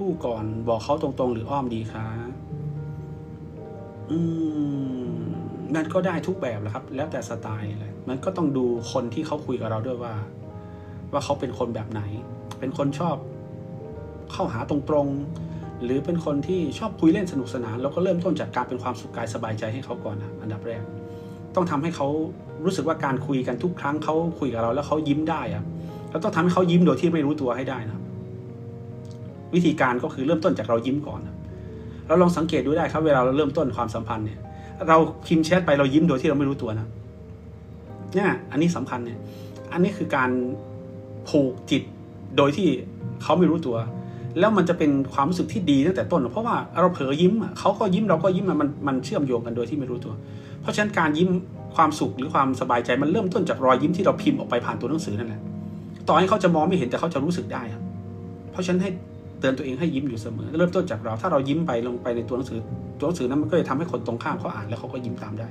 ผู้ก่อนบอกเขาตรงๆ หรืออ้อมดีคะอืมมันก็ได้ทุกแบบแหละครับ แล้วแต่สไตล์เลยมันก็ต้องดูคนที่เขาคุยกับเราด้วยว่า ว่าเขาเป็นคนแบบไหน เป็นคนชอบเข้าหาตรงๆ หรือเป็นคนที่ชอบคุยเล่นสนุกสนาน แล้วก็เริ่มต้นจากการเป็นความสุขกายสบายใจให้เขาก่อนนะอันดับแรก ต้องทำให้เขารู้สึกว่าการคุยกันทุกครั้งเขาคุยกับเราแล้วเขายิ้มได้อะเราต้องทำให้เขายิ้มโดยที่ไม่รู้ตัวให้ได้นะครับ วิธีการก็คือเริ่มต้นจากเรายิ้มก่อนเราลองสังเกตดูได้ครับเวลาเราเริ่มต้นความสัมพันธ์เนี่ย เราพิมพ์แชทไปเรายิ้มโดยที่เราไม่รู้ตัวนะเนี่ยอันนี้สำคัญเนี่ย อันนี้คือการผูกจิตโดยที่เขาไม่รู้ตัว แล้วมันจะเป็นความรู้สึกที่ดีตั้งแต่ต้น เพราะว่าเราเผลอยิ้มเขาก็ยิ้มเราก็ยิ้มมันมันเชื่อมโยงกันโดยที่ไม่รู้ตัว เพราะฉะนั้นการยิ้มความสุขหรือความสบายใจมันเริ่มต้นจากรอยยิ้มที่เราพิมพ์ออกไปผ่านตัวหนังสือนั่นแหละต่อให้เขาจะมองไม่เห็นแต่เขาจะรู้สึกได้เพราะฉะนั้นให้ เตือนตัวเองให้ยิ้มอยู่เสมอ เริ่มต้นจากเราถ้าเรายิ้มไปลงไปในตัวหนังสือตัวหนังสือนั้นมันก็จะทำให้คนตรงข้ามเขาอ่านแล้วเขาก็ยิ้มตามได้